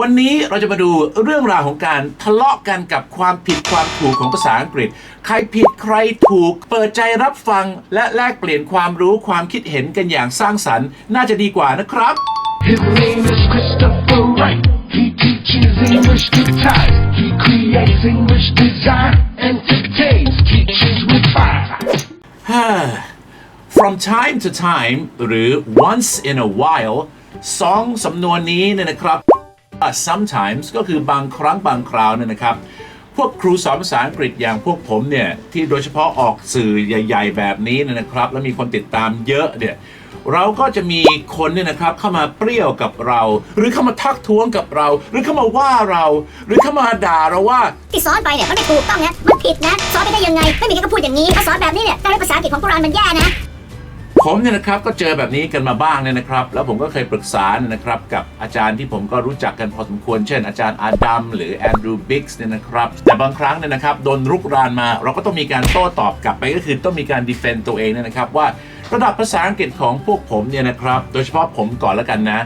วันนี้เราจะมาดูเรื่องราวของการทะเลาะกันกับความผิดความถูกของภาษาอังกฤษ ใครผิดใครถูก เปิดใจรับฟังและแลกเปลี่ยนความรู้ความคิดเห็นกันอย่างสร้างสรรค์ น่าจะดีกว่านะครับ His name is Christopher Wright. He teaches English to type. He creates English design. Entertains teachers with fire. from time to time หรือ once in a while สองสำนวนนี้เนี่ยนะครับ sometimes ก็คือบางครั้งบางคราวเนี่ยนะครับ พวกครูสอนภาษาอังกฤษอย่างพวกผมเนี่ยที่โดยเฉพาะออกสื่อใหญ่ ๆ แบบนี้เนี่ยนะครับ แล้วมีคนติดตามเยอะเนี่ยเราก็จะมีคนเนี่ยนะครับเข้ามาเปรี้ยวกับเรา หรือเข้ามาทักท้วงกับเรา หรือเข้ามาว่าเรา หรือเข้ามาด่าเราว่า ที่สอนไปเนี่ยมันไม่ถูกต้องนะมันผิดนะสอนไปได้ยังไงไม่มีใครก็พูดอย่างนี้ถ้าสอนแบบนี้เนี่ยการเรียนภาษาอังกฤษของพวกเรามันแย่นะ ผมเนี่ยนะครับก็เจอแบบนี้กันมาบ้างเนี่ยนะครับ แล้วผมก็เคยปรึกษาเนี่ยนะครับกับอาจารย์ที่ผมก็รู้จักกันพอสมควร เช่นอาจารย์อาดัมหรือแอนดรูว์บิกส์เนี่ยนะครับแต่บางครั้งเนี่ยนะครับโดนรุกรานมา เราก็ต้องมีการโต้ตอบกลับไปก็คือต้องมีการดีเฟนต์ตัวเองเนี่ยนะครับว่าระดับภาษาอังกฤษของพวกผมเนี่ยนะครับโดยเฉพาะผมก่อนแล้วกันนะ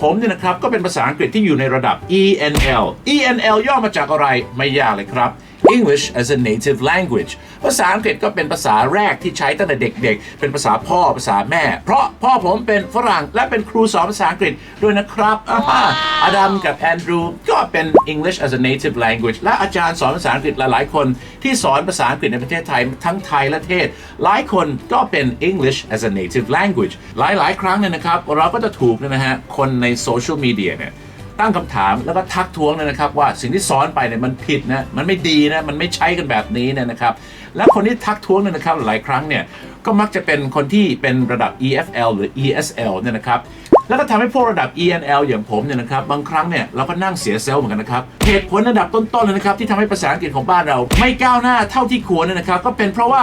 ผมเนี่ยนะครับก็เป็นภาษาอังกฤษที่อยู่ในระดับ ENL ENL ย่อมาจากอะไรไม่ยากเลยครับ English as a native language ภาษาอังกฤษก็เป็นภาษาแรกที่ใช้ตั้งแต่เด็กๆ เป็นภาษาพ่อภาษาแม่ เพราะพ่อผมเป็นฝรั่งและเป็นครูสอนภาษาอังกฤษด้วยนะครับอาฮะอดัมกับแอนดรูก็เป็น English as a native language และอาจารย์สอนภาษาอังกฤษหลายๆ คนที่สอนภาษาอังกฤษในประเทศไทยทั้งไทยและเทศ หลายคนก็เป็น English as a native language หลายๆ ครั้งเนี่ยนะครับ เราก็จะถูกเนยนะฮะคนในโซเชียลมีเดียเนี่ย ตั้งคำถามแล้วก็ทักท้วงเลยนะครับ ว่าสิ่งที่สอนไปเนี่ยมันผิดนะมันไม่ดีนะมันไม่ใช้กันแบบนี้เนี่ยนะครับ และคนที่ทักท้วงเนี่ยนะครับหลายครั้งเนี่ยก็มักจะเป็นคนที่เป็นระดับ EFL หรือ ESL เนี่ยนะครับแล้วก็ทำให้พวกระดับ ENL อย่างผมเนี่ยนะครับบางครั้งเนี่ยเราก็นั่งเสียเซลล์เหมือนกันนะครับเหตุผลระดับต้นๆเลยนะครับที่ทำให้ภาษาอังกฤษของบ้านเรา ไม่ก้าวหน้าเท่าที่ควรเนี่ยนะครับ ก็เป็นเพราะว่า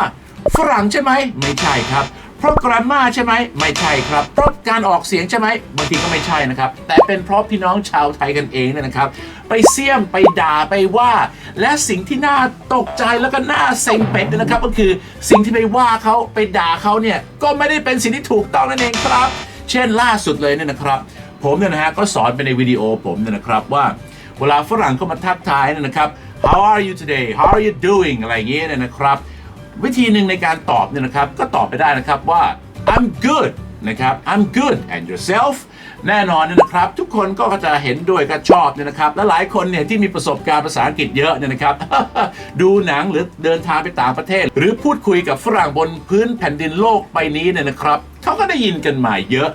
ฝรั่งใช่ไหมไม่ใช่ครับ เพราะกราฟมาใช่ไหมไม่ใช่ครับเพราะการออกเสียงใช่ไหมบางทีก็ไม่ใช่นะครับ แต่เป็นเพราะพี่น้องชาวไทยกันเองเนี่ยนะครับ ไปเสี่ยมไปด่าไปว่า และสิ่งที่น่าตกใจแล้วก็น่าเซ็งเป็ดนะครับ ก็คือสิ่งที่ไปว่าเขาไปด่าเขาเนี่ยก็ไม่ได้เป็นสิ่งที่ถูกต้องนั่นเองครับ เช่นล่าสุดเลยเนี่ยนะครับ ผมเนี่ยนะฮะก็สอนไปในวิดีโอผมเนี่ยนะครับว่าเวลาฝรั่งเข้ามาทักทายเนี่ยนะครับ how are you today how are you doing อะไรอย่างเงี้ยเนี่ยนะครับ วิธีหนึ่งในการตอบเนี่ยนะครับ ก็ตอบไปได้นะครับว่า I'm good นะครับ I'm good and yourself แน่นอนเนยนะครับ ทุกคนก็จะเห็นด้วยก็ชอบเนี่ยนะครับ และหลายคนเนี่ยที่มีประสบการณ์ภาษาอังกฤษเยอะเนี่ยนะครับ ดูหนังหรือเดินทางไปต่างประเทศ หรือพูดคุยกับฝรั่งบนพื้นแผ่นดินโลกใบนี้เนี่ยนะครับเขาก็ได้ยินกันมาเยอะ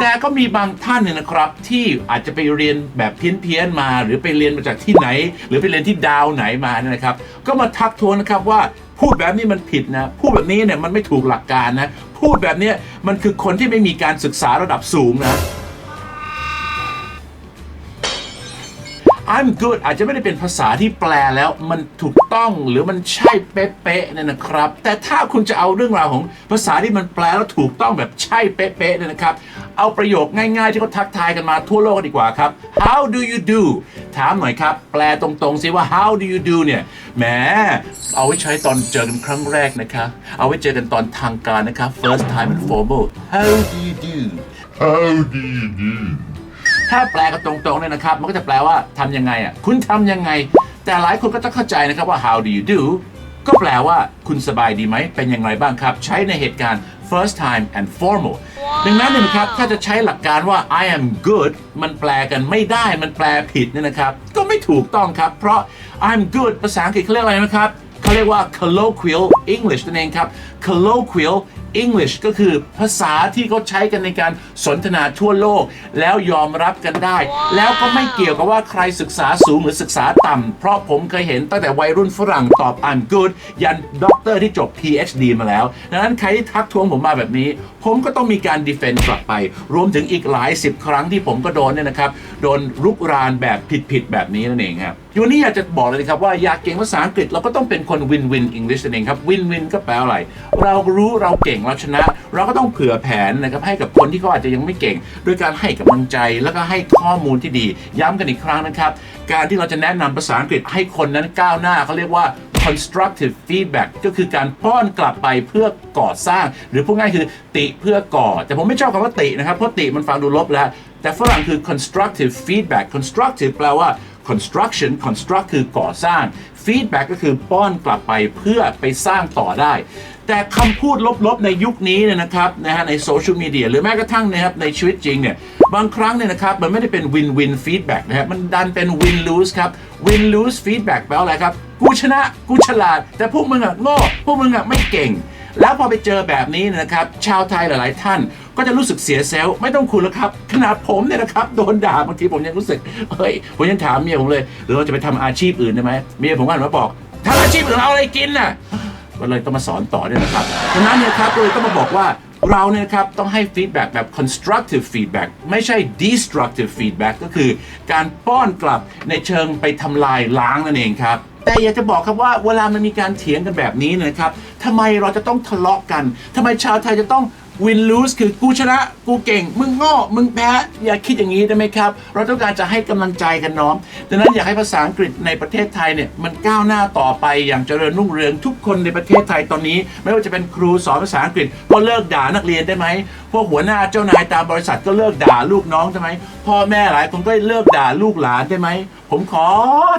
แต่ก็มีบางท่านเนี่ยนะครับ ที่อาจจะไปเรียนแบบเพี้ยนๆมา หรือไปเรียนมาจากที่ไหน หรือไปเรียนที่ดาวไหนมาเนี่ยนะครับ ก็มาทักท้วงนะครับว่า พูดแบบนี้มันผิดนะ พูดแบบนี้เนี่ยมันไม่ถูกหลักการนะ พูดแบบนี้มันคือคนที่ไม่มีการศึกษาระดับสูงนะ I'm good อาจจะไม่ได้เป็นภาษาที่แปลแล้วมันถูกต้องหรือมันใช่เป๊ะๆเนี่ยนะครับ แต่ถ้าคุณจะเอาเรื่องราวของภาษาที่มันแปลแล้วถูกต้องแบบใช่เป๊ะๆเนี่ยนะครับ เอาประโยคง่ายๆที่เขาทักทายกันมาทั่วโลกดีกว่าครับ How do you do ถามหน่อยครับ แปลตรงๆสิว่า How do you do เนี่ยแหมเอาไว้ใช้ตอนเจอกันครั้งแรกนะคะเอาไว้เจอกันตอนทางการนะครับ first time and formal How do you do How do you do? ถ้าแปลกันตรงๆเนี่ยนะครับ มันก็จะแปลว่าทำยังไงอะคุณทำยังไง แต่หลายคนก็จะเข้าใจนะครับว่า how do you do ก็แปลว่าคุณสบายดีไหม เป็นอย่างไรบ้างครับ ใช้ในเหตุการณ์ first time and formal ดังนั้นเนี่ยนะครับ ถ้าจะใช้หลักการว่า I am good มันแปลกันไม่ได้ มันแปลผิดเนี่ยนะครับ ก็ไม่ถูกต้องครับ เพราะ I'm good ภาษาอังกฤษเขาเรียกอะไรนะครับเขาเรียกว่า colloquial English นั่นเองครับ colloquial English ก็คือภาษาที่เขาใช้กันในการสนทนาทั่วโลก แล้วยอมรับกันได้ แล้วก็ไม่เกี่ยวกับว่าใครศึกษาสูงหรือศึกษาต่ำเพราะผมเคยเห็นตั้งแต่วัยรุ่นฝรั่งตอบ I'm good ยันด็อกเตอร์ที่จบ PhD มาแล้ว ดังนั้นใครที่ทักท้วงผมมาแบบนี้ ผมก็ต้องมีการ defend กลับไป รวมถึงอีกหลายสิบครั้งที่ผมก็โดนเนี่ยนะครับ โดนรุกรานแบบผิดๆแบบนี้นั่นเองครับวันนี้อยากจะบอกเลยนะครับว่าอยากเก่งภาษาอังกฤษเราก็ต้องเป็นคน win win English นั่นเองครับ win win ก็แปลว่าอะไร เรารู้เราเก่งเราชนะ เราก็ต้องเผื่อแผนนะครับให้กับคนที่เขาอาจจะยังไม่เก่งด้วยการให้กำลังใจแล้วก็ให้ข้อมูลที่ดี ย้ำกันอีกครั้งนะครับ การที่เราจะแนะนำภาษาอังกฤษให้คนนั้นก้าวหน้าเขาเรียกว่า constructive feedback ก็คือการป้อนกลับไปเพื่อก่อสร้าง หรือพูดง่ายคือติเพื่อก่อ แต่ผมไม่ชอบคำว่าตินะครับ เพราะติมันฟังดูลบแล้ว แต่ฝรั่งคือ constructive feedback constructive แปลว่า construction construct คือก่อสร้าง feedback ก็คือป้อนกลับไปเพื่อไปสร้างต่อได้ แต่คำพูดลบๆในยุคนี้เนี่ยนะครับนะฮะในโซเชียลมีเดียหรือแม้กระทั่งนะครับในชีวิตจริงเนี่ยบางครั้งเนี่ยนะครับมันไม่ได้เป็น win win feedback นะฮะมันดันเป็น win lose ครับ win lose feedback แปลว่าอะไรครับ กูชนะ กูฉลาด แต่พวกมึงอะโง่พวกมึงอะไม่เก่ง แล้วพอไปเจอแบบนี้นะครับ ชาวไทยหลาย ๆ ท่านก็จะรู้สึกเสียเซลล์ไม่ต้องคุณแล้วครับ ขนาดผมเนี่ยนะครับ โดนด่าบางทีผมยังรู้สึกเฮ้ยผมยังถามเมียผมเลยหรือเราจะไปทำอาชีพอื่นได้ไหมเมียผมก็หันมาบอกทำอาชีพอื่นเอาอะไรกินน่ะก็เลยต้องมาสอนต่อด้วยนะครับดังนั้นเนี่ยครับก็เลยต้องมาบอกว่าเราเนี่ยครับต้องให้ฟีดแบ็กแบบ constructive feedback ไม่ใช่ destructive feedback ก็คือการป้อนกลับในเชิงไปทำลายล้างนั่นเองครับ แต่อยากจะบอกครับว่าเวลามันมีการเถียงกันแบบนี้นะครับทำไมเราจะต้องทะเลาะกันทำไมชาวไทยจะต้อง win lose คือกูชนะ กูเก่ง มึงโง่มึงแพ้อย่าคิดอย่างนี้ได้ไหมครับ เราต้องการจะให้กำลังใจกันน้องดังนั้นอยากให้ภาษาอังกฤษในประเทศไทยเนี่ยมันก้าวหน้าต่อไปอย่างเจริญรุ่งเรืองทุกคนในประเทศไทยตอนนี้ ไม่ว่าจะเป็นครูสอนภาษาอังกฤษก็เลิกด่านักเรียนได้ไหม พวกหัวหน้าเจ้านายตามบริษัทก็เลิกด่าลูกน้องได้ไหมพ่อแม่หลายคนก็เลิกด่าลูกหลานได้ไหมผมขอ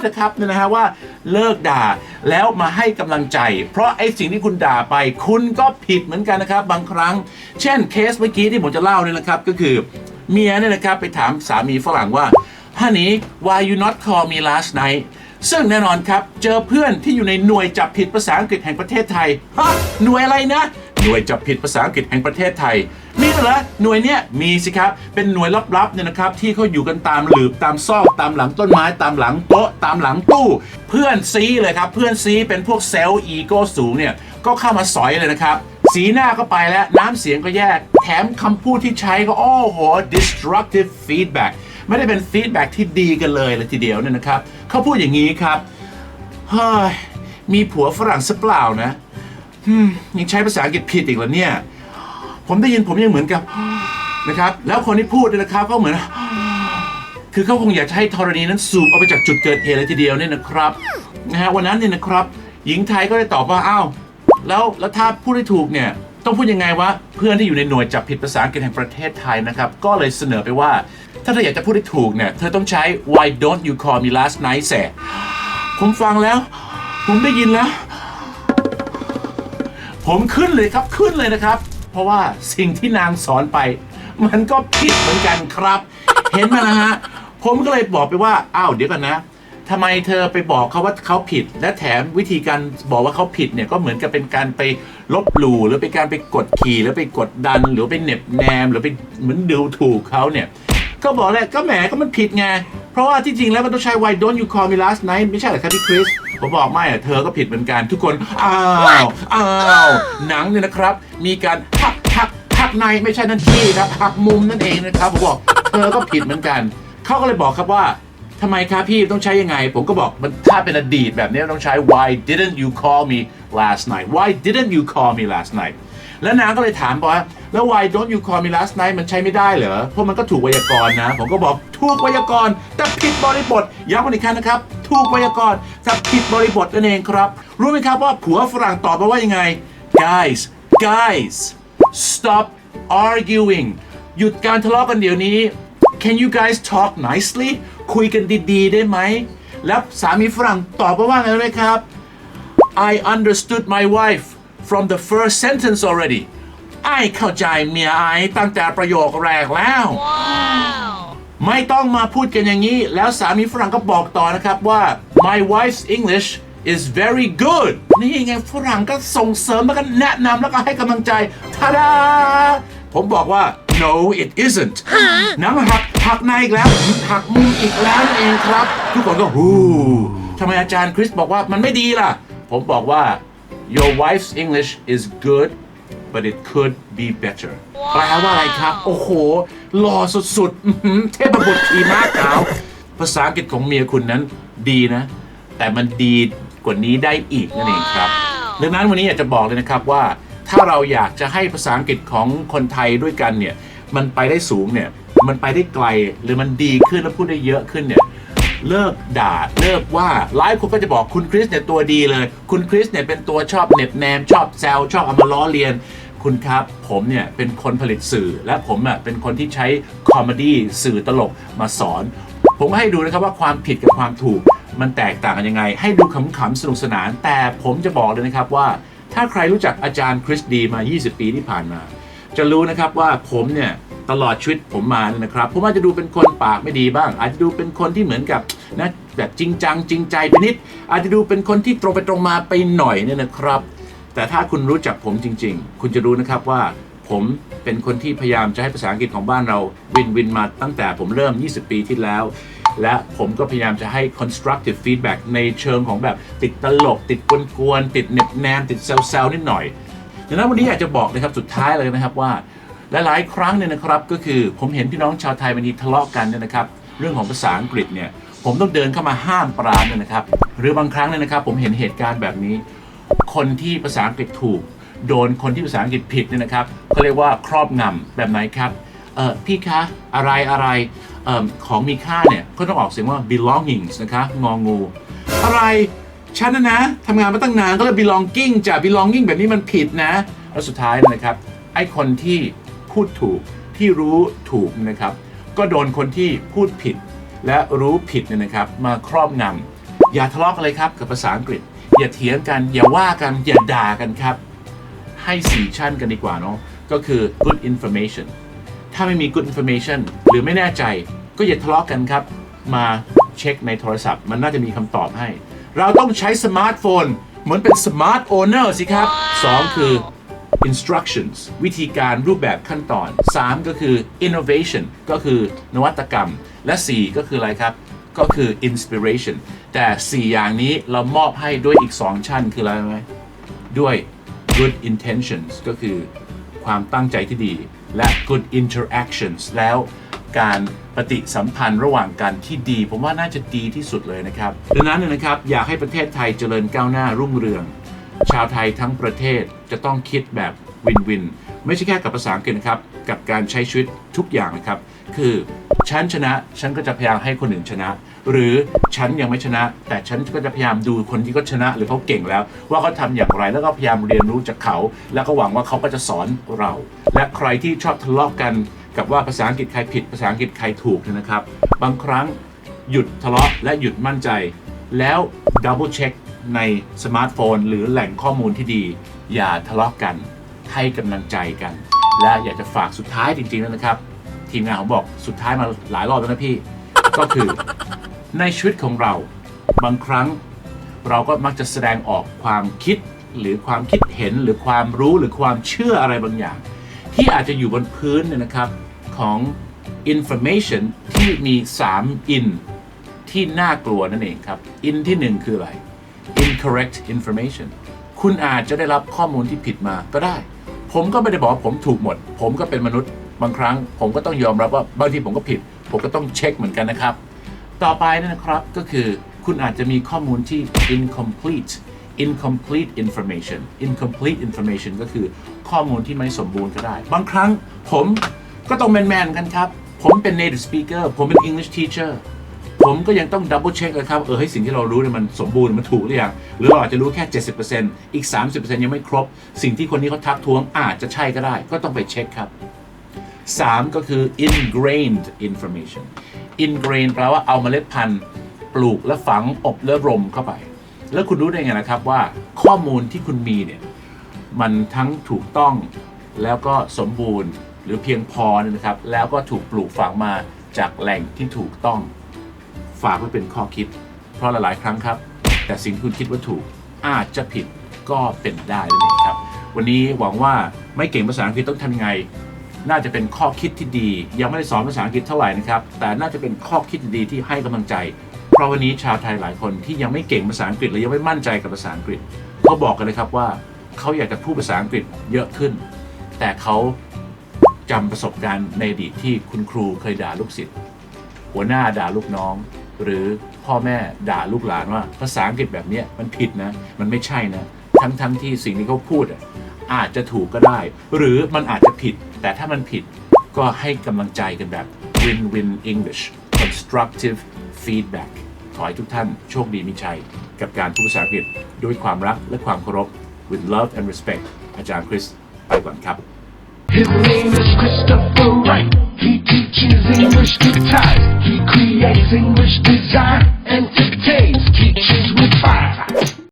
นะครับเนี่ยนะฮะว่าเลิกด่าแล้วมาให้กำลังใจ เพราะไอ้สิ่งที่คุณด่าไป คุณก็ผิดเหมือนกันนะครับ บางครั้ง เช่นเคสเมื่อกี้ที่ผมจะเล่าเนี่ยนะครับก็คือเมียเนี่ยนะครับไปถามสามีฝรั่งว่า honey why you not call me last night ซึ่งแน่นอนครับ เจอเพื่อนที่อยู่ในหน่วยจับผิดภาษาอังกฤษแห่งประเทศไทยฮะหน่วยอะไรนะ หน่วยจับผิดภาษาอังกฤษแห่งประเทศไทย มีเหรอหน่วยเนี้ยมีสิครับ เป็นหน่วยลับๆเนี่ยนะครับ ที่เขาอยู่กันตามหลืบตามซอกตามหลังต้นไม้ ตามหลังโต๊ะตามหลังตู้ เพื่อนซีเลยครับ เพื่อนซีเป็นพวกเซลล์อีโก้สูงเนี่ยก็เข้ามาสอยเลยนะครับสีหน้าก็ไปแล้ว น้ำเสียงก็แยก แถมคำพูดที่ใช้ก็โอ้โห destructive feedback ไม่ได้เป็นฟีดแบ็กที่ดีกันเลยเลยทีเดียวเนี่ยนะครับ เขาพูดอย่างนี้ครับ เฮ้ย มีผัวฝรั่งสักเปล่านะ ฮึมยังใช้ภาษาอังกฤษผิดอีกเหรอเนี่ย ผมได้ยินผมยังเหมือนกับ นะครับ แล้วคนที่พูดเนี่ยนะครับก็เหมือน คือเขาคงอยากจะให้ธรณีนั้นสูบเอาไปจากจุดเกิดเหตุเลยทีเดียวเนี่ยนะครับนะฮะวันนั้นเนี่ยนะครับ หญิงไทยก็ได้ตอบว่าอ้าวแล้วแล้วถ้าพูดได้ถูกเนี่ย ต้องพูดยังไงวะเพื่อนที่อยู่ในหน่วยจับผิดภาษาอังกฤษแห่งประเทศไทยนะครับ ก็เลยเสนอไปว่า ถ้าเธออยากจะพูดได้ถูกเนี่ย เธอต้องใช้ why don't you call me last night แสผมฟังแล้ว ผมได้ยินแล้ว ผมขึ้นเลยครับขึ้นเลยนะครับ เพราะว่าสิ่งที่นางสอนไป มันก็ผิดเหมือนกันครับ เห็นไหมนะฮะผมก็เลยบอกไปว่าอ้าวเดี๋ยวกันนะทำไมเธอไปบอกเขาว่าเขาผิด และแถมวิธีการบอกว่าเขาผิดเนี่ยก็เหมือนกับเป็นการไปลบหลู่หรือเป็นการไปกดขี่หรือไปกดดัน หรือไปเน็บแนม หรือไปเหมือนดูถูกเขาเนี่ยก็บอกแหละก็แหมก็มันผิดไงเพราะว่าที่จริงแล้วมันต้องใช้ why don't you call me last night ไม่ใช่เหรอครับพี่คริส ผมบอกไม่อะเธอก็ผิดเหมือนกันทุกคนอ้าวอ้าวหนังเนี่ยนะครับ มีการหักหักหักในไม่ใช่นั่นที่ครับหักมุมนั่นเองนะครับผมบอกเธอก็ผิดเหมือนกันเขาก็เลยบอกครับว่าทำไมครับพี่ต้องใช้ยังไง ผมก็บอกมันถ้าเป็นอดีตแบบนี้ต้องใช้ why didn't you call me last night why didn't you call me last night แล้วนางก็เลยถามบอกว่า แล้ว why don't you call me last night มันใช้ไม่ได้เหรอ เพราะมันก็ถูกไวยากรณ์นะ ผมก็บอกถูกไวยากรณ์แต่ผิดบริบท ย้ำกันอีกครั้งนะครับ ถูกไวยากรณ์แต่ผิดบริบทนั่นเองครับ รู้ไหมครับว่าผัวฝรั่งตอบมาว่ายังไง guys guys stop arguing หยุดการทะเลาะกันเดี๋ยวนี้ can you guys talk nicely คุยกันดีๆ ได้ไหม แล้วสามีฝรั่งตอบมาว่าไงรู้ไหมครับ I understood my wife from the first sentence already ไอ้เข้าใจเมียไอ้ตั้งแต่ประโยคแรกแล้ว ไม่ต้องมาพูดกันอย่างนี้ แล้วสามีฝรั่งก็บอกต่อนะครับว่า my wife's English is very good นี่ไงฝรั่งก็ส่งเสริมแล้วก็แนะนำแล้วก็ให้กำลังใจทาดาผมบอกว่า no it isn't หนังหักหักในอีกแล้วหักมุมอีกแล้วนั่นเองครับ ทุกคนก็ฮูทำไมอาจารย์คริสบอกว่ามันไม่ดีล่ะ ผมบอกว่า your wife's English is good but it could be better แปลว่าอะไรครับ โอ้โห หล่อสุดๆอื้อหือเทพบุตรขี่ม้าขาว ภาษาอังกฤษของเมียคุณนั้นดีนะ แต่มันดีกว่านี้ได้อีกนั่นเองครับ ดังนั้นวันนี้อยากจะบอกเลยนะครับว่า ถ้าเราอยากจะให้ภาษาอังกฤษของคนไทยด้วยกันเนี่ย มันไปได้สูงเนี่ย มันไปได้ไกล หรือมันดีขึ้นและพูดได้เยอะขึ้นเนี่ยเลิกด่าเลิกว่าหลายคนก็จะบอกคุณคริสเนี่ยตัวดีเลย คุณคริสเนี่ยเป็นตัวชอบเหน็บแนมชอบแซวชอบเอามาล้อเลียน คุณครับ ผมเนี่ยเป็นคนผลิตสื่อ และผมอะเป็นคนที่ใช้คอมเมดี้สื่อตลกมาสอน ผมก็ให้ดูนะครับว่าความผิดกับความถูก มันแตกต่างกันยังไง ให้ดูขำๆสนุกสนาน แต่ผมจะบอกเลยนะครับว่า ถ้าใครรู้จักอาจารย์คริสดีมา 20 ปีที่ผ่านมา จะรู้นะครับว่าผมเนี่ยตลอดชีวิตผมมาเนี่ยนะครับผมอาจจะดูเป็นคนปากไม่ดีบ้าง อาจจะดูเป็นคนที่เหมือนกับนะแบบจริงจังจริงใจไปนิด อาจจะดูเป็นคนที่ตรงไปตรงมาไปหน่อยเนี่ยนะครับ แต่ถ้าคุณรู้จักผมจริง ๆ คุณจะรู้นะครับว่าผมเป็นคนที่พยายามจะให้ภาษาอังกฤษของบ้านเราวินวินมาตั้งแต่ผมเริ่ม 20 ปีที่แล้ว และผมก็พยายามจะให้ constructive feedback ในเชิงของแบบติดตลก ติดกวนๆติดเน็บแนม ติดเซลๆนิดหน่อยดังนั้นวันนี้อยากจะบอกนะครับสุดท้ายเลยนะครับว่าหลายๆครั้งเนี่ยนะครับก็คือผมเห็นพี่น้องชาวไทยบางทีทะเลาะกันเนี่ยนะครับเรื่องของภาษาอังกฤษเนี่ยผมต้องเดินเข้ามาห้ามปรามเนี่ยนะครับหรือบางครั้งเนี่ยนะครับผมเห็นเหตุการณ์แบบนี้ คนที่ภาษาอังกฤษถูก โดนคนที่ภาษาอังกฤษผิดเนี่ยนะครับเขาเรียกว่าครอบงำแบบไหนครับเออพี่คะอะไรอะไรเออของมีค่าเนี่ยก็ต้องออกเสียงว่า belongings นะคะงองู อะไรฉันนะนะทำงานมาตั้งนานก็เลย belonging จ้ะ belonging แบบนี้มันผิดนะ แล้วสุดท้ายนะครับไอ้คนที่พูดถูกที่รู้ถูกนะครับ ก็โดนคนที่พูดผิดและรู้ผิดเนี่ยนะครับ มาครอบงำ อย่าทะเลาะกันเลยครับกับภาษาอังกฤษ อย่าเถียงกัน อย่าว่ากัน อย่าด่ากันครับ ให้สี่ชั้นกันดีกว่าเนาะก็คือ good information ถ้าไม่มี good information หรือไม่แน่ใจก็อย่าทะเลาะกันครับ มาเช็คในโทรศัพท์ มันน่าจะมีคำตอบให้ เราต้องใช้สมาร์ทโฟน เหมือนเป็น smart owner สิครับ 2 คือ instructions วิธีการรูปแบบขั้นตอน 3 ก็คือ innovation ก็คือนวัตกรรม และ 4 ก็คืออะไรครับ ก็คือ inspiration แต่ 4 อย่างนี้เรามอบให้ด้วยอีก 2 ชั้นคืออะไรไหมด้วย good intentions ก็คือความตั้งใจที่ดี และ good interactions แล้วการปฏิสัมพันธ์ระหว่างกันที่ดี ผมว่าน่าจะดีที่สุดเลยนะครับ ดังนั้นนยนะครับอยากให้ประเทศไทยเจริญก้าวหน้ารุ่งเรือง ชาวไทยทั้งประเทศจะต้องคิดแบบวินวิน ไม่ใช่แค่กับภาษาอังกฤษนะครับ กับการใช้ชีวิตทุกอย่างนะครับ คือฉันชนะฉันก็จะพยายามให้คนอื่นชนะ หรือฉันยังไม่ชนะ แต่ฉันก็จะพยายามดูคนที่เขาชนะ หรือเขาเก่งแล้ว ว่าเขาทำอย่างไรแล้วก็พยายามเรียนรู้จากเขา แล้วก็หวังว่าเขาก็จะสอนเรา และใครที่ชอบทะเลาะกันกับว่าภาษาอังกฤษใครผิดภาษาอังกฤษใครถูกนยนะครับ บางครั้งหยุดทะเลาะและหยุดมั่นใจ แล้วดับเบิลเช็คในสมาร์ทโฟน หรือแหล่งข้อมูลที่ดี อย่าทะเลาะกันให้กำลังใจกัน และอยากจะฝากสุดท้ายจริงๆแล้วนะครับ ทีมงานผมบอกสุดท้ายมาหลายรอบแล้วนะพี่ ก็คือในชีวิตของเราบางครั้งเราก็มักจะแสดงออกความคิดหรือความคิดเห็นหรือความรู้หรือความเชื่ออะไรบางอย่าง ที่อาจจะอยู่บนพื้นเนี่ยนะครับของ information ที่มี 3 in ที่น่ากลัวนั่นเองครับ in ที่ 1 คืออะไร incorrect information คุณอาจจะได้รับข้อมูลที่ผิดมาก็ได้ ผมก็ไม่ได้บอกว่าผมถูกหมด ผมก็เป็นมนุษย์บางครั้ง ผมก็ต้องยอมรับว่าบางทีผมก็ผิด ผมก็ต้องเช็คเหมือนกันนะครับ ต่อไปนะครับก็คือคุณอาจจะมีข้อมูลที่ incomplete incomplete information incomplete information ก็คือข้อมูลที่ไม่สมบูรณ์ก็ได้ บางครั้งผมก็ต้องแมนๆกันครับ ผมเป็น native speaker ผมเป็น English teacher ผมก็ยังต้อง double check เลยครับ เออให้สิ่งที่เรารู้เนี่ยมันสมบูรณ์มันถูกหรือยังหรือเราอาจจะรู้แค่ 70%อีก 30%ยังไม่ครบ สิ่งที่คนนี้เขาทักท้วงอาจจะใช่ก็ได้ ก็ต้องไปเช็คครับ 3 ก็คือ ingrained information ingrained แปลว่าเอาเมล็ดพันธุ์ ปลูกและฝังอบและรมเข้าไป แล้วคุณรู้ได้ไงนะครับว่าข้อมูลที่คุณมีเนี่ยมันทั้งถูกต้องแล้วก็สมบูรณ์หรือเพียงพอนะครับ แล้วก็ถูกปลูกฝังมาจากแหล่งที่ถูกต้อง ฝากไว้เป็นข้อคิด เพราะหลายๆครั้งครับ แต่สิ่งที่คุณคิดว่าถูกอาจจะผิดก็เป็นได้นั่นเองครับ วันนี้หวังว่าไม่เก่งภาษาอังกฤษต้องทำยังไง น่าจะเป็นข้อคิดที่ดี ยังไม่ได้สอนภาษาอังกฤษเท่าไหร่นะครับ แต่น่าจะเป็นข้อคิดดีที่ให้กำลังใจ เพราะวันนี้ชาวไทยหลายคนที่ยังไม่เก่งภาษาอังกฤษหรือยังไม่มั่นใจกับภาษาอังกฤษเขาบอกกันเลยครับว่าเขาอยากจะพูดภาษาอังกฤษเยอะขึ้น แต่เขาจำประสบการณ์ในอดีตที่คุณครูเคยด่าลูกศิษย์หัวหน้าด่าลูกน้อง หรือพ่อแม่ด่าลูกหลานว่า ภาษาอังกฤษแบบนี้มันผิดนะ มันไม่ใช่นะ ทั้งทั้งที่สิ่งที่เขาพูดอาจจะถูกก็ได้ หรือมันอาจจะผิด แต่ถ้ามันผิดก็ให้กำลังใจกันแบบ win-win English constructive feedback ขอให้ทุกท่านโชคดีมีชัย กับการพูดภาษาอังกฤษด้วยความรักและความเคารพ with love and respect อาจารย์คริส ไปก่อนครับ teaches English to type. He creates English design, entertains, teaches with fire.